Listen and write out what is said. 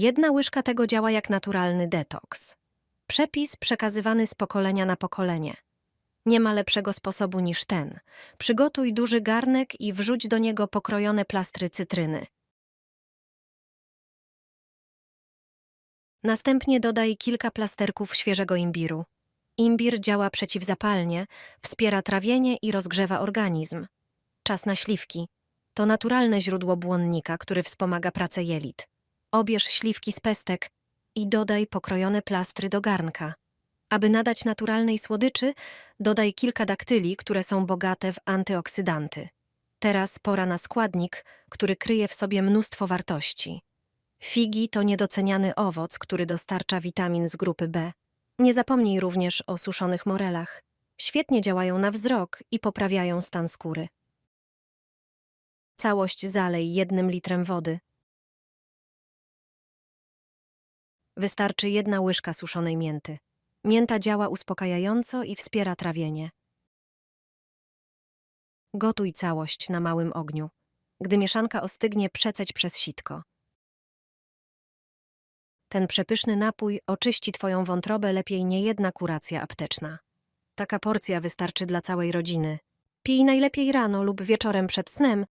Jedna łyżka tego działa jak naturalny detoks. Przepis przekazywany z pokolenia na pokolenie. Nie ma lepszego sposobu niż ten. Przygotuj duży garnek i wrzuć do niego pokrojone plastry cytryny. Następnie dodaj kilka plasterków świeżego imbiru. Imbir działa przeciwzapalnie, wspiera trawienie i rozgrzewa organizm. Czas na śliwki. To naturalne źródło błonnika, który wspomaga pracę jelit. Obierz śliwki z pestek i dodaj pokrojone plastry do garnka. Aby nadać naturalnej słodyczy, dodaj kilka daktyli, które są bogate w antyoksydanty. Teraz pora na składnik, który kryje w sobie mnóstwo wartości. Figi to niedoceniany owoc, który dostarcza witamin z grupy B. Nie zapomnij również o suszonych morelach. Świetnie działają na wzrok i poprawiają stan skóry. Całość zalej jednym litrem wody. Wystarczy jedna łyżka suszonej mięty. Mięta działa uspokajająco i wspiera trawienie. Gotuj całość na małym ogniu. Gdy mieszanka ostygnie, przeceć przez sitko. Ten przepyszny napój oczyści twoją wątrobę lepiej niejedna kuracja apteczna. Taka porcja wystarczy dla całej rodziny. Pij najlepiej rano lub wieczorem przed snem,